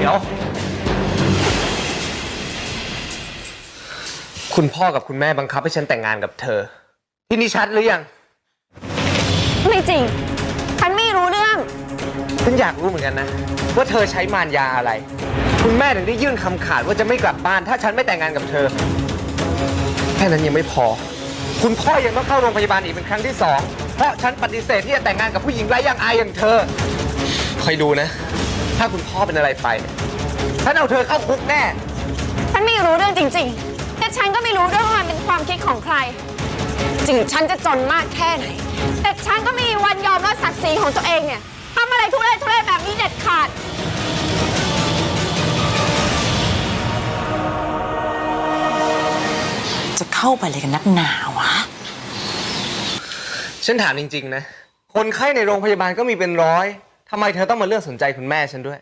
เดี๋ยว คุณพ่อกับคุณแม่บังคับให้ฉันแต่งงานกับเธอ ที่นี่ชัดหรือยัง ไม่จริง ฉันไม่รู้เรื่อง ฉันอยากรู้เหมือนกันนะ ว่าเธอใช้มารยาอะไร คุณแม่ถึงได้ยื่นคำขาดว่าจะไม่กลับบ้าน ถ้าฉันไม่แต่งงานกับเธอ แค่นั้นยังไม่พอ คุณพ่อยังต้องเข้าโรงพยาบาลอีกเป็นครั้งที่สองเพราะฉันปฏิเสธที่จะแต่งงานกับผู้หญิงไร้อย่างอายอย่างเธอคอยดูนะ ถ้าคุณพ่อเป็นอะไรไปเนี่ยฉันเอาเธอเข้าคุกแน่ ฉันไม่รู้เรื่องจริงๆ แต่ฉันก็ไม่รู้ด้วยว่ามันเป็นความคิดของใคร ถึงฉันจะจนมากแค่ไหน แต่ฉันก็ไม่มีวันยอมว่าศักดิ์ศรีของตัวเองเนี่ยทำอะไรทุเรศทุเรศแบบนี้เด็ดขาด จะเข้าไปเลยกันนักหนาวะ ฉันถามจริง ๆ นะ คนไข้ในโรงพยาบาลก็มีเป็นร้อย ทำไมเธอต้องมาเลือกสนใจคุณแม่ฉันด้วย